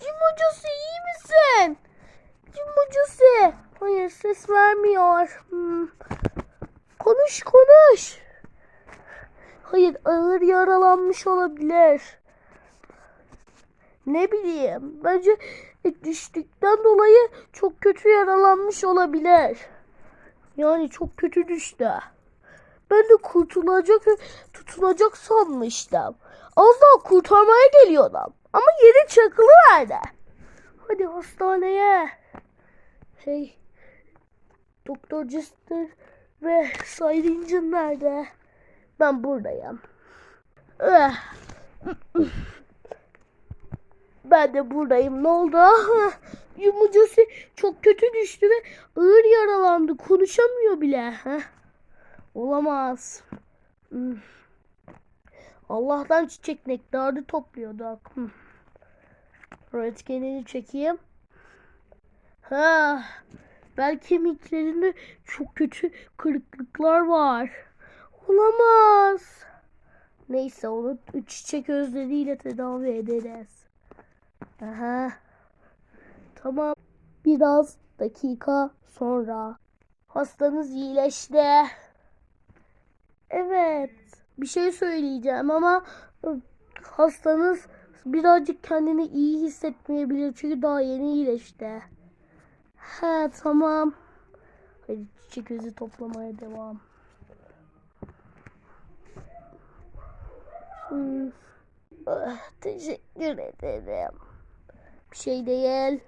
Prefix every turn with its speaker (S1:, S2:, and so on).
S1: Cim hocası iyi misin? Cim hocası. Hayır ses vermiyor. Hmm. Konuş konuş. Hayır ağır yaralanmış olabilir. Ne bileyim. Bence düştükten dolayı çok kötü yaralanmış olabilir. Yani çok kötü düştü. Ben de kurtulacak, tutunacak sanmıştım. Az daha kurtarmaya geliyordum. Ama yeri çakılıverdi. Hadi hastaneye. Hey, Doktor Jester ve Sirencin nerede? Ben buradayım. Eh. Ben de buradayım. Ne oldu? Yumurcası çok kötü düştü ve ağır yaralandı. Konuşamıyor bile. Olamaz. Allah'tan çiçek nektarı topluyorduk. Röntgenini çekeyim. Ha, bel kemiklerinde çok kötü kırıklıklar var. Olamaz. Neyse onu çiçek özleriyle tedavi ederiz. Aha. Tamam. Biraz dakika sonra hastanız iyileşti. Evet. Bir şey söyleyeceğim ama hastanız birazcık kendini iyi hissetmeyebilir çünkü daha yeni iyileşti. He tamam. Hadi çiçek özü toplamaya devam. Hmm. Ah, teşekkür ederim. Bir şey değil.